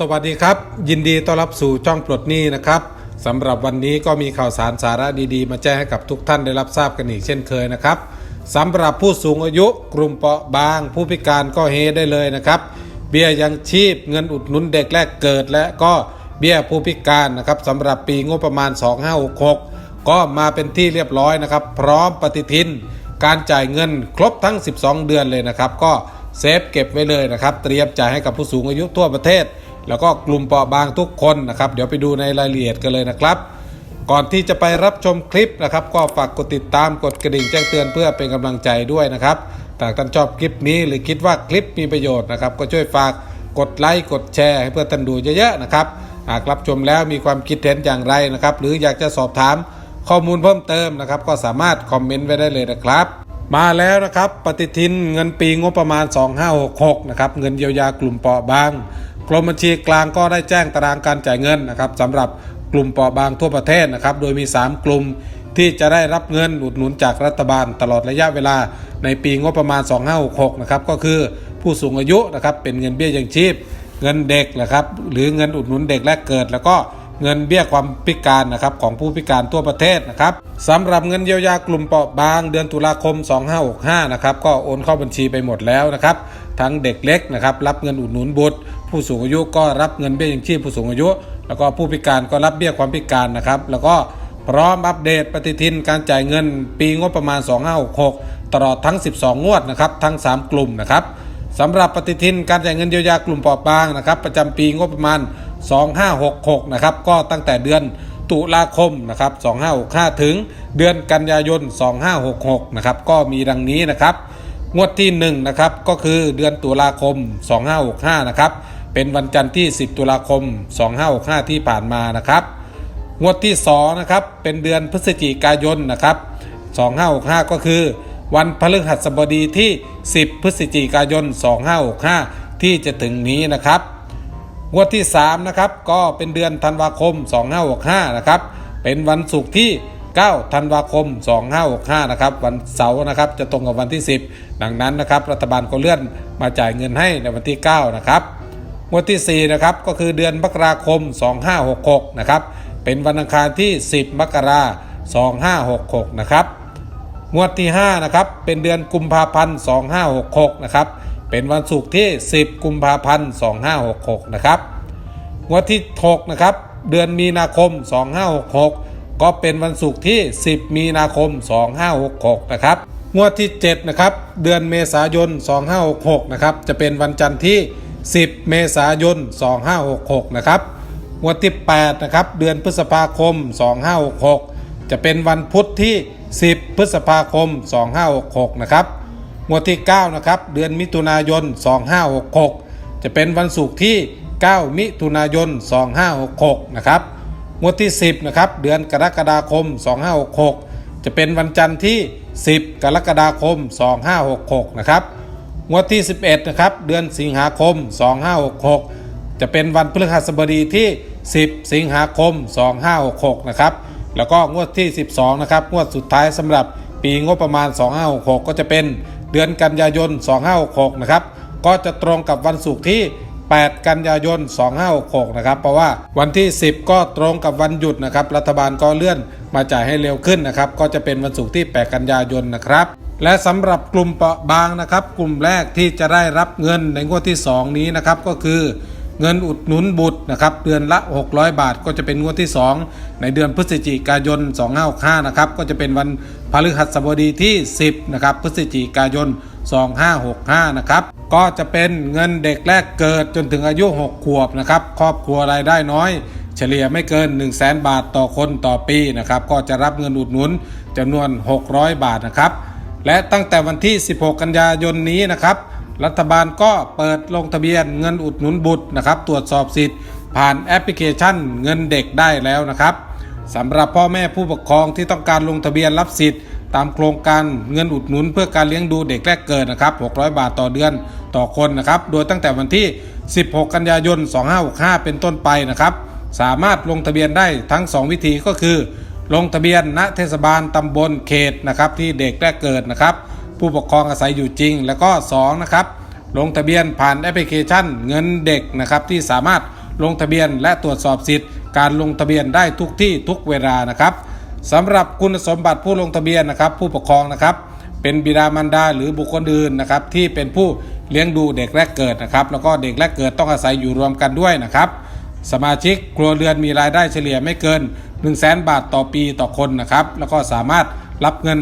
สวัสดีครับ ยินดีต้อนรับสู่ช่องปลดหนี้นะครับสำหรับวันนี้ก็มีข่าวสารสาระดีๆ มาแจ้งให้กับทุกท่านได้รับทราบกันอีกเช่นเคยนะครับสำหรับผู้สูงอายุกลุ่มเปราะบาง ผู้พิการก็เฮได้เลยนะครับ เบี้ยยังชีพเงินอุดหนุนเด็กแรกเกิด และก็เบี้ยผู้พิการนะครับสำหรับปีงบประมาณ 2566 ก็มาเป็นที่เรียบร้อยนะครับ พร้อมปฏิทิน การจ่ายเงินครบทั้ง 12 เดือนเลยนะครับ ก็เซฟเก็บไว้เลยนะครับ เตรียมจ่ายให้กับผู้สูงอายุทั่วประเทศ แล้วก็กลุ่มเปราะบางทุกคนนะครับ เดี๋ยวไปดูในรายละเอียดกันเลยนะครับ ก่อนที่จะไปรับชมคลิปนะครับ ก็ฝากกดติดตามกดกระดิ่งแจ้งเตือนเพื่อเป็นกำลังใจด้วยนะครับถ้าท่านชอบคลิปนี้หรือคิดว่าคลิปมีประโยชน์นะครับ ก็ช่วยฝากกดไลค์กดแชร์ให้เพื่อนท่านดูเยอะๆนะครับหากรับชมแล้วมีความคิดเห็นอย่างไรนะครับ หรืออยากจะสอบถามข้อมูลเพิ่มเติมนะครับ ก็สามารถคอมเมนต์ไว้ได้เลยนะครับ มาแล้วนะครับ ปฏิทินเงินปีงบประมาณ 2566 นะครับ เงินเยียวยากลุ่มเปราะบาง กรมบัญชีกลางก็ได้แจ้งตารางการจ่ายเงินนะครับสำหรับกลุ่มเปราะบางทั่วประเทศนะครับ โดยมี 3 กลุ่มที่จะได้รับเงินอุดหนุนจากรัฐบาลตลอดระยะเวลาในปีงบประมาณ 2566 นะครับก็คือผู้สูงอายุนะครับเป็นเงินเบี้ยยังชีพ เงินเด็กนะครับหรือเงินอุดหนุนเด็กแรกเกิด แล้วก็เงินเบี้ยความพิการนะครับของผู้พิการทั่วประเทศนะครับสำหรับเงินเยียวยากลุ่มเปราะบางเดือนตุลาคม 2565 นะครับก็โอนเข้าบัญชีไปหมดแล้วนะครับทั้งเด็กเล็กนะครับรับเงินอุดหนุนบุตร ผู้สูงอายุก็รับเงินเบี้ยยังชีพผู้สูงอายุ แล้วก็ผู้พิการก็รับเบี้ยความพิการนะครับ แล้วก็พร้อมอัปเดตปฏิทินการจ่ายเงินปีงบประมาณ 2566 ตลอดทั้ง 12 งวดนะครับ ทั้ง 3 กลุ่มนะครับสำหรับปฏิทินการจ่ายเงินเยียวยากลุ่มเปราะบางนะครับ ประจำปีงบประมาณ 2566 นะครับ ก็ตั้งแต่เดือนตุลาคมนะครับ 2565 ถึงเดือนกันยายน 2566 นะครับ ก็มีดังนี้นะครับ งวดที่1นะครับ ก็คือเดือนตุลาคม 2565 นะครับ เป็นวันจันทร์ที่ 10 ตุลาคม 2565 ที่ผ่านมานะครับ งวดที่2นะครับเป็นเดือนพฤศจิกายนนะครับ 2565 ก็คือ วันพฤหัสบดีที่ 10 พฤศจิกายน 2565 ที่จะถึงนี้นะครับ งวดที่ 3 นะครับ ก็เป็นเดือนธันวาคม 2565 นะครับ เป็นวันศุกร์ที่9ธันวาคม 2565 นะครับ วันเสาร์นะครับ จะตรงกับวันที่ 10 ดังนั้นนะครับ รัฐบาลก็เลื่อนมาจ่ายเงินให้ในวันที่ 9 นะครับ งวดที่ 4 นะครับ ก็คือเดือนมกราคม 2566 นะครับ เป็นวันอังคารที่ 10 มกราคม 2566 นะครับ งวดที่ 5 นะครับ เป็นเดือนกุมภาพันธ์ 2566 นะครับ เป็นวันศุกร์ที่ 10 กุมภาพันธ์ 2566 นะครับ งวดที่ 6 นะครับ เดือนมีนาคม 2566 ก็เป็นวันศุกร์ที่ 10 มีนาคม 2566 นะครับ งวดที่ 7 นะครับ เดือนเมษายน 2566 นะครับ จะเป็นวันจันทร์ที่ 10 เมษายน 2566 นะครับงวดที่ 8 นะครับ เดือนพฤษภาคม 2566 จะเป็นวันพุธที่ 10 พฤษภาคม 2566 นะครับงวดที่ 9 นะครับ เดือนมิถุนายน 2566 จะเป็นวันศุกร์ที่ 9 มิถุนายน 2566 นะครับงวดที่ 10 นะครับ เดือนกรกฎาคม 2566 จะเป็นวันจันทร์ที่ 10 กรกฎาคม 2566 นะครับ งวดที่ 11 นะครับ เดือนสิงหาคม 2566 จะเป็นวันพฤหัสบดีที่ 10 สิงหาคม 2566 นะครับ แล้วก็งวดที่ 12 นะครับ งวดสุดท้ายสำหรับปีงบประมาณ 2566 ก็จะเป็นเดือนกันยายน 2566 นะครับ ก็จะตรงกับวันศุกร์ที่ 8 กันยายน 2566 นะครับ เพราะว่าวันที่ 10 ก็ตรงกับวันหยุดนะครับ รัฐบาลก็เลื่อนมาจ่ายให้เร็วขึ้นนะครับ ก็จะเป็นวันศุกร์ที่ 8 กันยายน นะครับ และสำหรับกลุ่มเปราะบางนะครับ กลุ่มแรกที่จะได้รับเงินในงวดที่ 2 นี้นะครับก็คือเงินอุดหนุนบุตรนะครับเดือนละ 600 บาทก็จะเป็นงวดที่ 2 ในเดือนพฤศจิกายน 2565นะครับก็จะเป็นวันพฤหัสบดีที่ 10นะครับพฤศจิกายน 2565นะครับก็จะเป็นเงินเด็กแรกเกิดจนถึงอายุ 6 ขวบนะครับครอบครัวรายได้น้อย เฉลี่ยไม่เกิน 1 0 0 0 0แบาทต่อคนต่อปีนะครับก็จะรับเงินอุดหนุนจำนวน 600 บาทนะครับ และตั้งแต่วันที่ 16 กันยายนนี้นะครับ รัฐบาลก็เปิดลงทะเบียนเงินอุดหนุนบุตรนะครับ ตรวจสอบสิทธิ์ ผ่านแอปพลิเคชันเงินเด็กได้แล้วนะครับสำหรับพ่อแม่ผู้ปกครองที่ต้องการลงทะเบียนรับสิทธิ์ ตามโครงการเงินอุดหนุนเพื่อการเลี้ยงดูเด็กแรกเกิดนะครับ 600 บาทต่อเดือนต่อคนนะครับ โดยตั้งแต่วันที่ 16 กันยายน 2565 เป็นต้นไปนะครับ สามารถลงทะเบียนได้ทั้ง 2 วิธีก็คือ ลงทะเบียนณเทศบาลตำบลเขตนะครับที่เด็กแรกเกิดนะครับ ผู้ปกครองอาศัยอยู่จริง แล้วก็2นะครับลงทะเบียนผ่านแอปพลิเคชันเงินเด็กนะครับที่สามารถลงทะเบียนและตรวจสอบสิทธิ์ การลงทะเบียนได้ทุกที่ทุกเวลานะครับสำหรับคุณสมบัติผู้ลงทะเบียนนะครับ ผู้ปกครองนะครับเป็นบิดามารดาหรือบุคคลอื่นนะครับที่เป็นผู้เลี้ยงดูเด็กแรกเกิดนะครับแล้วก็เด็กแรกเกิดต้องอาศัยอยู่รวมกันด้วยนะครับ สมาชิกครัวเรือนมีรายได้เฉลี่ยไม่เกิน 1 0 0 0 0แบาทต่อปีต่อคนนะครับ แล้วก็สามารถรับเงิน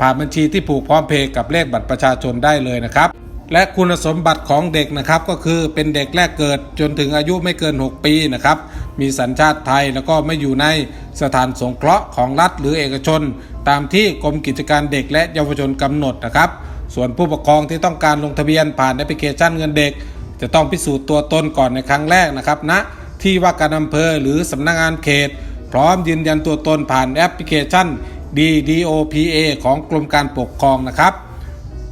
ผ่านบัญชีที่ผูกพร้อมเพย์กับเลขบัตรประชาชนได้เลยนะครับ และคุณสมบัติของเด็กนะครับก็คือเป็นเด็กแรกเกิดจนถึงอายุไม่เกิน 6 ปีนะครับ มีสัญชาติไทยแล้วก็ไม่อยู่ในสถานสงเคราะห์ของรัฐหรือเอกชน ตามที่กรมกิจการเด็กและเยาวชนกำหนดนะครับ ส่วนผู้ปกครองที่ต้องการลงทะเบียนผ่านแอปพลิเคชันเงินเด็ก จะต้องพิสูจน์ตัวตนก่อนในครั้งแรกนะครับณนะที่ว่าการอำเภอหรือสำนักงานเขต พร้อมยืนยันตัวตนผ่านแอปพลิเคชัน DDOPA ของกรมการปกครองนะครับ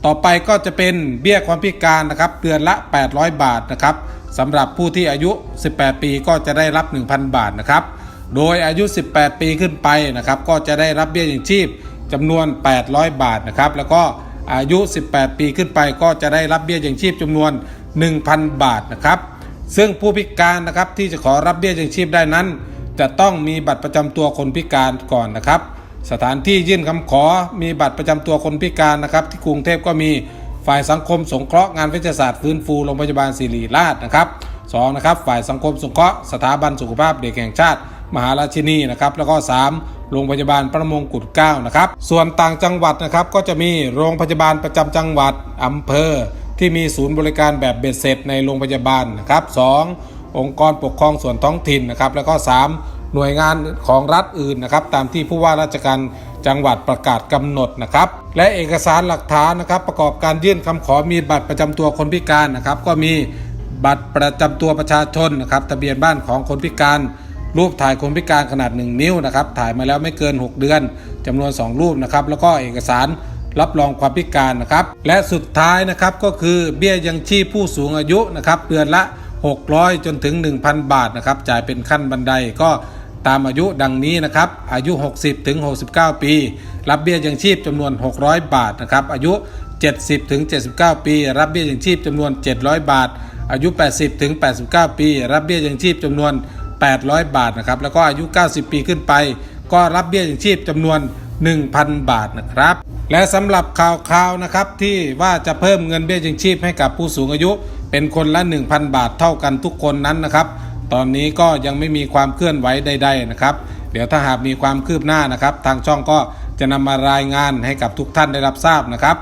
ต่อไปก็จะเป็นเบี้ยความพิการนะครับเดือนละ 800 บาทนะครับสำหรับผู้ที่อายุ 18 ปีก็จะได้รับ 1,000 บาทนะครับ โดยอายุ 18 ปีขึ้นไปนะครับก็จะได้รับเบี้ยอย่างชีพจำนวน 800 บาทนะครับแล้วก็อายุ 18 ปีขึ้นไปก็จะได้รับเบี้ยอย่างชีพจำนวน 1,000 บาทนะครับ ซึ่งผู้พิการนะครับที่จะขอรับเบี้ยยังชีพได้นั้น จะต้องมีบัตรประจำตัวคนพิการก่อนนะครับ สถานที่ยื่นคำขอมีบัตรประจำตัวคนพิการนะครับ ที่กรุงเทพก็มีฝ่ายสังคมสงเคราะห์งานวิทยาศาสตร์ฟื้นฟูโรงพยาบาลศิริราชนะครับสองนะครับฝ่ายสังคมสงเคราะห์สถาบันสุขภาพเด็กแห่งชาติ มหาราชินีนะครับแล้วก็ 3 โรงพยาบาลพระมงกุฎเก้านะครับส่วนต่างจังหวัดนะครับก็จะมีโรงพยาบาลประจำจังหวัดอำเภอ ที่มีศูนย์บริการแบบเบ็ดเสร็จในโรงพยาบาลนะครับ 2. องค์กรปกครองส่วนท้องถิ่นนะครับแล้วก็ 3. หน่วยงานของรัฐอื่นนะครับตามที่ผู้ว่าราชการจังหวัดประกาศกำหนดนะครับและเอกสารหลักฐานนะครับประกอบการยื่นคำขอมีบัตรประจำตัวคนพิการนะครับก็มีบัตรประจำตัวประชาชนนะครับทะเบียนบ้านของคนพิการ รูปถ่ายคนพิการขนาด 1 นิ้วนะครับถ่ายมาแล้วไม่เกิน 6 เดือนจำนวน 2 รูปนะครับแล้วก็เอกสารรับรองความพิการนะครับ และสุดท้ายนะครับก็คือเบี้ยยังชีพผู้สูงอายุนะครับเดือนละ 600 จนถึง 1,000 บาทนะครับจ่ายเป็นขั้นบันไดก็ตามอายุดังนี้นะครับอายุ 60ถึง69 ปี รับเบี้ยยังชีพจำนวน 600 บาทนะครับอายุ 70ถึง79 ปี รับเบี้ยยังชีพจำนวน 700 บาท อายุ 80ถึง89 ปี รับเบี้ยยังชีพจำนวน 800 บาทนะครับแล้วก็อายุ 90 ปีขึ้นไป ก็รับเบี้ยยังชีพจำนวน 1,000 บาทนะครับและสำหรับข่าวๆนะครับที่ว่าจะเพิ่มเงินเบี้ยยังชีพให้กับผู้สูงอายุ เป็นคนละ 1,000 บาทเท่ากันทุกคนนั้นนะครับ ตอนนี้ก็ยังไม่มีความเคลื่อนไหวใด ๆนะครับ เดี๋ยวถ้าหากมีความคืบหน้านะครับ ทางช่องก็จะนำมารายงานให้กับทุกท่านได้รับทราบนะครับ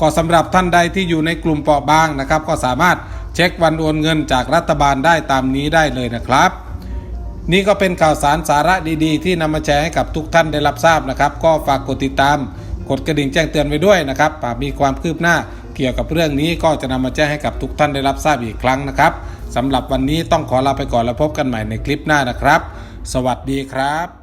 ก็สำหรับท่านใดที่อยู่ในกลุ่มเปราะบางนะครับ ก็สามารถเช็ควันโอนเงินจากรัฐบาลได้ตามนี้ได้เลยนะครับ นี่ก็เป็นข่าวสารสาระดีๆ ที่นำมาแชร์ให้กับทุกท่านได้รับทราบนะครับ ก็ฝากกดติดตาม กดกระดิ่งแจ้งเตือนไว้ด้วยนะครับหากมีความคืบหน้า กี่ยวกับเรื่องนี้ก็จะนำมาแจ้งให้กับทุกท่านได้รับทราบอีกครั้งนะครับสำหรับวันนี้ต้องขอลาไปก่อนแล้วพบกันใหม่ในคลิปหน้านะครับ สวัสดีครับ